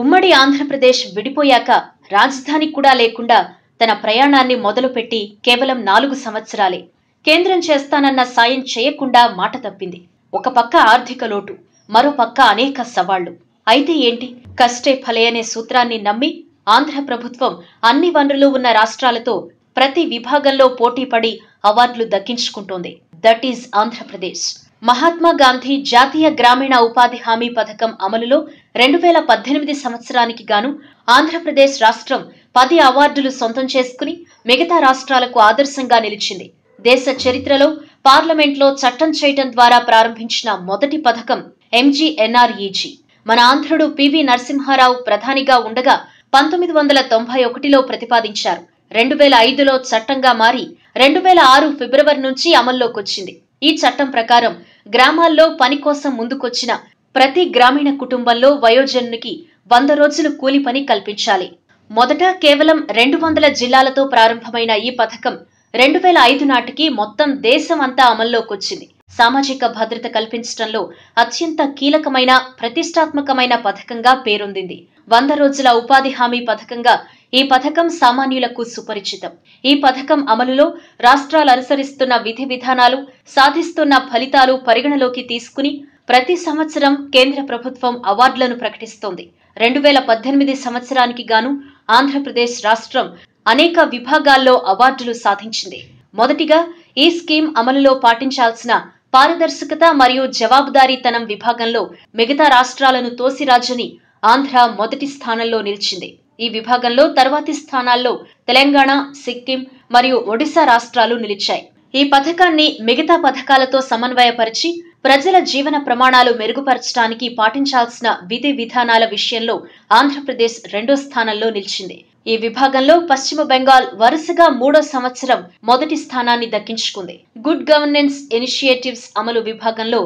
ఉమ్మడి ఆంధ్రప్రదేశ్ విడిపోయాక రాజధాని కూడా లేకుండా తన ప్రయాణాన్ని మొదలుపెట్టి కేవలం నాలుగు సంవత్సరాలే. కేంద్రం చేస్తానన్న సాయం చేయకుండా మాట తప్పింది. ఒక పక్క ఆర్థిక లోటు మరో పక్క అనేక సవాళ్ళు. అయితే ఏంటి? కష్టే ఫలే అనే సూత్రాన్ని నమ్మి ఆంధ్ర ప్రభుత్వం అన్ని వనరులు ఉన్న రాష్ట్రాలతో ప్రతి విభాగంలో పోటీపడి అవార్డులు దక్కించుకుంటోంది. That is Andhra Pradesh. Mahatma Gandhi జాతీయ గ్రామీణ ఉపాధి హామీ పథకం అమలులో రెండు వేల పద్దెనిమిది సంవత్సరానికి గాను ఆంధ్రప్రదేశ్ రాష్ట్రం పది అవార్డులు సొంతం చేసుకుని మిగతా రాష్ట్రాలకు ఆదర్శంగా నిలిచింది. దేశ చరిత్రలో పార్లమెంట్లో చట్టం చేయటం ద్వారా ప్రారంభించిన మొదటి పథకం ఎంజీఎన్ఆర్ఈజీ. మన ఆంధ్రుడు పివి నరసింహారావు ప్రధానిగా ఉండగా పంతొమ్మిది వందల తొంభై ఒకటిలో ప్రతిపాదించారు. రెండు వేల ఐదులో చట్టంగా మారి రెండు వేల ఆరు ఫిబ్రవరి నుంచి అమల్లోకొచ్చింది. ఈ చట్టం ప్రకారం గ్రామాల్లో పని కోసం ముందుకొచ్చిన ప్రతి గ్రామీణ కుటుంబంలో వయోజనునికి వంద రోజులు కూలి పని కల్పించాలి. మొదట కేవలం రెండు వందల జిల్లాలతో ప్రారంభమైన ఈ పథకం రెండు వేల ఐదు నాటికి మొత్తం దేశం అంతా అమల్లోకొచ్చింది. సామాజిక భద్రత కల్పించడంలో అత్యంత కీలకమైన ప్రతిష్టాత్మకమైన పథకంగా పేరొందింది. వంద రోజుల ఉపాధి హామీ పథకంగా ఈ పథకం సామాన్యులకు సుపరిచితం. ఈ పథకం అమలులో రాష్ట్రాలు అనుసరిస్తున్న విధి విధానాలు సాధిస్తున్న ఫలితాలు పరిగణలోకి తీసుకుని ప్రతి సంవత్సరం కేంద్ర ప్రభుత్వం అవార్డులను ప్రకటిస్తోంది. రెండు వేల పద్దెనిమిది సంవత్సరానికి గాను ఆంధ్రప్రదేశ్ రాష్ట్రం అనేక విభాగాల్లో అవార్డులు సాధించింది. మొదటిగా ఈ స్కీమ్ అమలులో పాటించాల్సిన పారదర్శకత మరియు జవాబుదారీతనం విభాగంలో మిగతా రాష్ట్రాలను తోసిరాజని ఆంధ్ర మొదటి స్థానంలో నిలిచింది. ఈ విభాగంలో తర్వాతి స్థానాల్లో తెలంగాణ సిక్కిం మరియు ఒడిశా రాష్ట్రాలు నిలిచాయి. ఈ పథకాన్ని మిగతా పథకాలతో సమన్వయపరిచి ప్రజల జీవన ప్రమాణాలు మెరుగుపరచడానికి పాటించాల్సిన విధి విధానాల విషయంలో ఆంధ్రప్రదేశ్ రెండో స్థానంలో నిలిచింది. ఈ విభాగంలో పశ్చిమ బెంగాల్ వరుసగా మూడో సంవత్సరం మొదటి స్థానాన్ని దక్కించుకుంది. గుడ్ గవర్నెన్స్ ఇనిషియేటివ్స్ అమలు విభాగంలో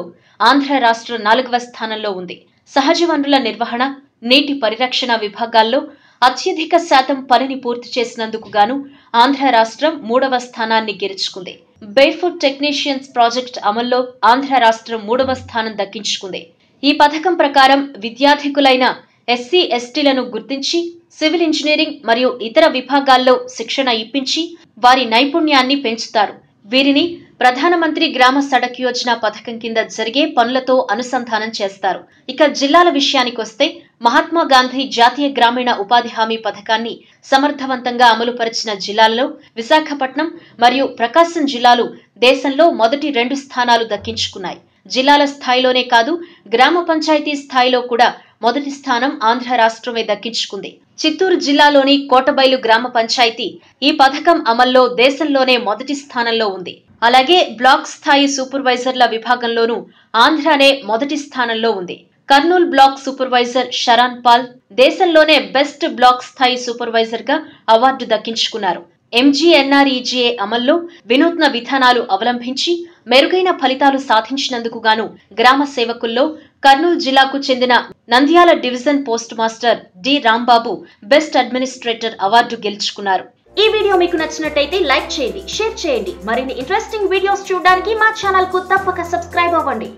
ఆంధ్ర రాష్ట్రం నాలుగవ స్థానంలో ఉంది. సహజ వనరుల నిర్వహణ నీటి పరిరక్షణ విభాగాల్లో అత్యధిక శాతం పనిని పూర్తి చేసినందుకు గాను ఆంధ్ర రాష్ట్రం మూడవ స్థానాన్ని గెలుచుకుంది. బేఫుడ్ టెక్నీషియన్స్ ప్రాజెక్ట్ అమల్లో ఆంధ్ర రాష్ట్రం మూడవ స్థానం దక్కించుకుంది. ఈ పథకం ప్రకారం విద్యార్థికులైన ఎస్సీ ఎస్టీలను గుర్తించి సివిల్ ఇంజనీరింగ్ మరియు ఇతర విభాగాల్లో శిక్షణ ఇప్పించి వారి నైపుణ్యాన్ని పెంచుతారు. వీరిని ప్రధానమంత్రి గ్రామ సడక్ యోజన పథకం కింద జరిగే పనులతో అనుసంధానం చేస్తారు. ఇక జిల్లాల విషయానికొస్తే మహాత్మా గాంధీ జాతీయ గ్రామీణ ఉపాధి హామీ పథకాన్ని సమర్థవంతంగా అమలుపరిచిన జిల్లాల్లో విశాఖపట్నం మరియు ప్రకాశం జిల్లాలు దేశంలో మొదటి రెండు స్థానాలు దక్కించుకున్నాయి. జిల్లాల స్థాయిలోనే కాదు గ్రామ పంచాయతీ స్థాయిలో కూడా మొదటి స్థానం ఆంధ్ర రాష్ట్రమే దక్కించుకుంది. చిత్తూరు జిల్లాలోని కోటబైలు గ్రామ పంచాయతీ ఈ పథకం అమల్లో దేశంలోనే మొదటి స్థానంలో ఉంది. అలాగే బ్లాక్ స్థాయి సూపర్వైజర్ల విభాగంలోనూ ఆంధ్రానే మొదటి స్థానంలో ఉంది. కర్నూలు బ్లాక్ సూపర్వైజర్ షరాన్ పాల్ దేశంలోనే బెస్ట్ బ్లాక్ స్థాయి సూపర్వైజర్గా అవార్డు దక్కించుకున్నారు. ఎంజీఎన్ఆర్ఈజీఏ అమల్లో వినూత్న విధానాలు అవలంబించి మెరుగైన ఫలితాలు సాధించినందుకు గాను గ్రామ సేవకుల్లో కర్నూలు జిల్లాకు చెందిన Nandyal division post master D Rambabu best administrator award గెలుచుకున్నారు. ఈ వీడియో మీకు నచ్చినట్టయితే లైక్ చేయండి షేర్ చేయండి. మరిన్ని ఇంట్రెస్టింగ్ వీడియోస్ చూడడానికి మా ఛానల్కు తప్పక సబ్స్క్రైబ్ అవ్వండి.